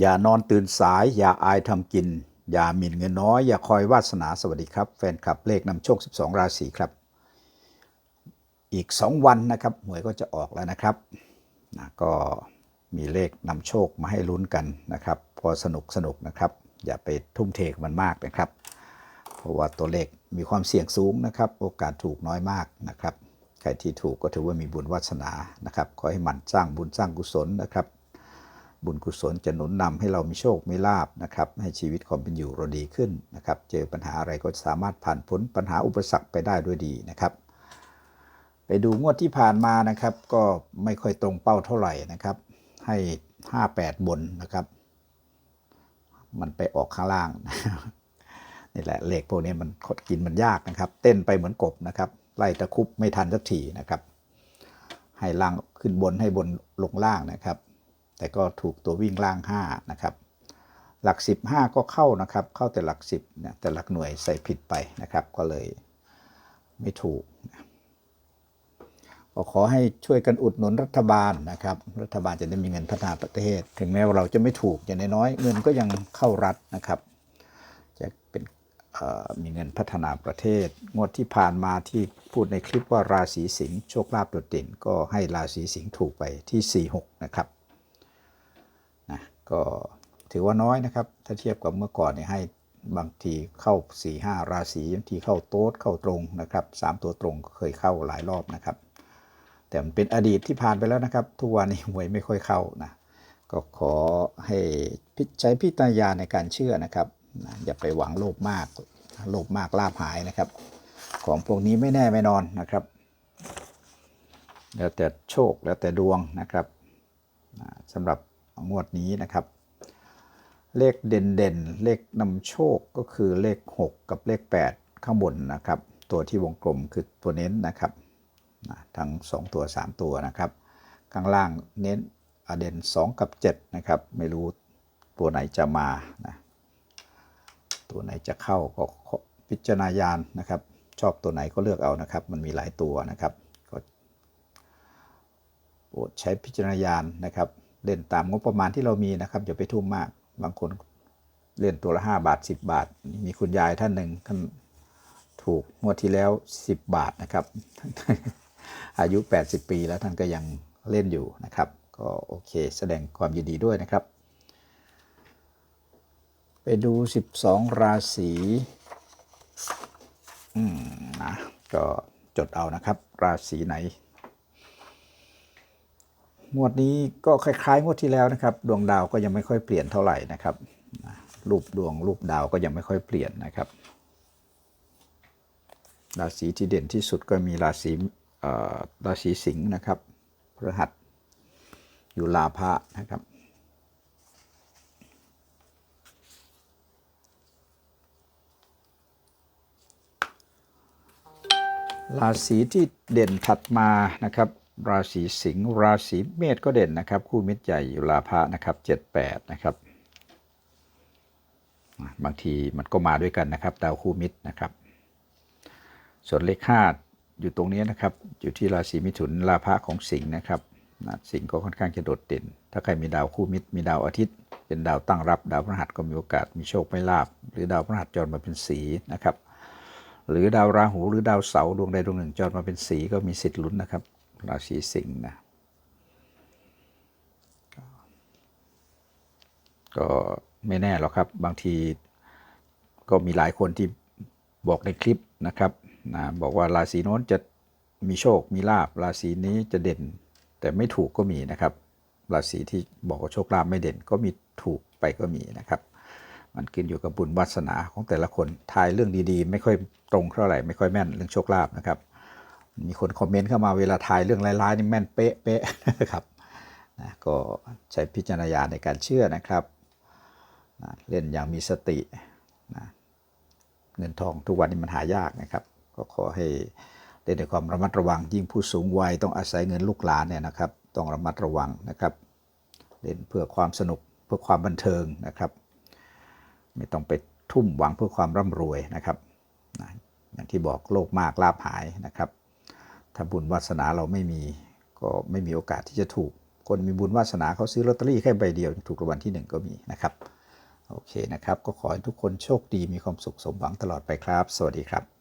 อย่านอนตื่นสาย อย่าอายทำกิน อย่าหมิ่นเงินน้อย อย่าคอยวาสนาสวัสดีครับ แฟนคลับเลขนำโชค 12 ราศีครับ อีก 2 วันนะครับหวยก็จะออกแล้วนะครับนะก็มีเลขนำโชคมาให้ลุ้นกันนะครับ พอสนุกสนุกนะครับ อย่าไปทุ่มเทกับมันมากนะครับ เพราะว่าตัวเลขมีความเสี่ยงสูงนะครับ โอกาสถูกน้อยมากนะครับ ใครที่ถูกก็ถือว่ามีบุญวาสนานะครับ ขอให้หมันสร้างบุญสร้างกุศลนะครับ บุญกุศลจะหนุนนำให้เรามีโชคมีลาบนะครับให้ชีวิตความเป็นอยู่เราดีขึ้นนะครับเจอปัญหาอะไรก็สามารถผ่านพ้นปัญหาอุปสรรคไปได้ด้วยดีนะครับ ไปดูงวดที่ผ่านมานะครับ ก็ไม่ค่อยตรงเป้าเท่าไหร่นะครับ ให้ 58 บนนะครับ มันไปออกข้างล่างนี่แหละเลขพวกนี้มันคดกินมันยากนะครับ เต้นไปเหมือนกบนะครับไล่ตะครุบไม่ทันสักทีนะครับ ให้ล่างขึ้นบนให้บนลงล่างนะครับ แต่ก็ถูกตัววิ่งล่าง 5 นะครับ หลัก 15 ก็เข้านะครับ เข้าแต่หลัก 10นะแต่หลักหน่วยใส่ผิดไปนะครับ ก็เลยไม่ถูกก็ขอให้ช่วยกันอุดหนุนรัฐบาลนะครับ รัฐบาลจะได้มีเงินพัฒนาประเทศ ถึงแม้ว่าเราจะไม่ถูกอย่างน้อยเงินก็ยังเข้ารัฐนะครับ จะเป็นมีเงินพัฒนาประเทศ งวดที่ผ่านมาที่พูดในคลิปว่าราศีสิงห์โชคลาภโดดเด่น ก็ให้ราศีสิงห์ถูกไปที่ 46 นะครับ ก็ถือว่าน้อยนะครับ ถ้าเทียบกับเมื่อก่อนเนี่ยให้บางทีเข้า 4-5 ราศีบางทีเข้าโต๊ดเข้าตรงนะครับสามตัวตรงเคยเข้าหลายรอบนะครับ แต่มันเป็นอดีตที่ผ่านไปแล้วนะครับ ทุกวันนี้หวยไม่ค่อยเข้านะก็ขอให้พิใช้พิจารณาในการเชื่อนะครับ อย่าไปหวังโลภมากโลภมากลาภหายนะครับ ของพวกนี้ไม่แน่ไม่นอนนะครับ แล้วแต่โชคแล้วแต่ดวงนะครับสำหรับ งวดนี้นะครับ เลขเด่นเด่นๆเลขนำโชคก็คือเลข 6 กับเลข 8 ข้างบนนะครับ ตัวที่วงกลมคือตัวเน้นนะครับทั้ง 2 ตัว 3 ตัวนะครับ ข้างล่างเน้นอเด่น 2 กับ 7 นะครับ ไม่รู้ตัวไหนจะมานะตัวไหนจะเข้าก็พิจารณาญาณนะครับ ชอบตัวไหนก็เลือกเอานะครับ มันมีหลายตัวนะครับก็โปรดใช้พิจารณาญาณนะครับ เล่นตามงบประมาณที่เรามีนะครับอย่าไปทุ่มมาก บางคนเล่นตัวละ 5 บาท 10 บาท มีคุณยายท่านหนึ่งท่านถูกงวดที่แล้ว 10 บาทนะครับ อายุ 80 ปีแล้วท่านก็ยังเล่นอยู่นะครับ ก็โอเค แสดงความยินดีด้วยนะครับ ไปดู 12 ราศีอืมนะก็จดเอานะครับ ราศีไหน งวดนี้ก็คล้ายๆงวดที่แล้วนะครับ ดวงดาวก็ยังไม่ค่อยเปลี่ยนเท่าไหร่นะครับ รูปดวงรูปดาวก็ยังไม่ค่อยเปลี่ยนนะครับ ราศีที่เด่นที่สุดก็มีราศีเอ่อราศีสิงห์นะครับพฤหัสอยู่ลาภะนะครับราศีที่เด่นถัดมานะครับ ราศีสิงห์ราศีเมษก็เด่นนะครับ คู่มิตรใหญ่อยู่ลาภะนะครับ78นะครับ บางทีมันก็มาด้วยกันนะครับดาวคู่มิตรนะครับ ส่วนเลขห้าอยู่ตรงนี้นะครับ อยู่ที่ราศีมิถุนลาภะของสิงห์นะครับสิงห์ก็ค่อนข้างจะโดดเด่น ถ้าใครมีดาวคู่มิตร มีดาวอาทิตย์ เป็นดาวตั้งรับ ดาวพฤหัสก็มีโอกาสมีโชคไม่ลาบ หรือดาวพฤหัสจรมาเป็นสีนะครับ หรือดาวราหูหรือดาวเสาร์ดวงใดดวงหนึ่งจรมาเป็นสีก็มีสิทธิ์ลุ้นนะครับ ราศีสิงห์นะก็ไม่แน่หรอกครับ บางทีก็มีหลายคนที่บอกในคลิปนะครับนะบอกว่าราศีโน้นจะมีโชค มีลาบราศีนี้จะเด่น แต่ไม่ถูกก็มีนะครับ ราศีที่บอกว่าโชคลาภไม่เด่นก็มีถูกไปก็มีนะครับ มันขึ้นอยู่กับบุญวาสนาของแต่ละคนทายเรื่องดีๆ ไม่ค่อยตรงเท่าไหร่ไม่ค่อยแม่นเรื่องโชคลาภนะครับ มีคนคอมเมนต์เข้ามาเวลาทายเรื่องร้ายๆนี่แม่นเป๊ะเป๊ะนะครับนะก็ใช้พิจารณญาณในการเชื่อนะครับนะเล่นอย่างมีสตินะเงินทองทุกวันนี้มันหายากนะครับ ก็ขอให้เล่นด้วยความระมัดระวัง ยิ่งผู้สูงวัยต้องอาศัยเงินลูกหลานเนี่ยนะครับ ต้องระมัดระวังนะครับ เล่นเพื่อความสนุกเพื่อความบันเทิงนะครับ ไม่ต้องไปทุ่มหวังเพื่อความร่ำรวยนะครับนะอย่างที่บอกโลภมากลาภหายนะครับ ถ้าบุญวาสนาเราไม่มีก็ไม่มีโอกาสที่จะถูก คนมีบุญวาสนาเขาซื้อลอตเตอรี่แค่ใบเดียว ถูกรางวัลที่หนึ่งก็มีนะครับ โอเคนะครับ ก็ขอให้ทุกคนโชคดีมีความสุขสมหวังตลอดไปครับ สวัสดีครับ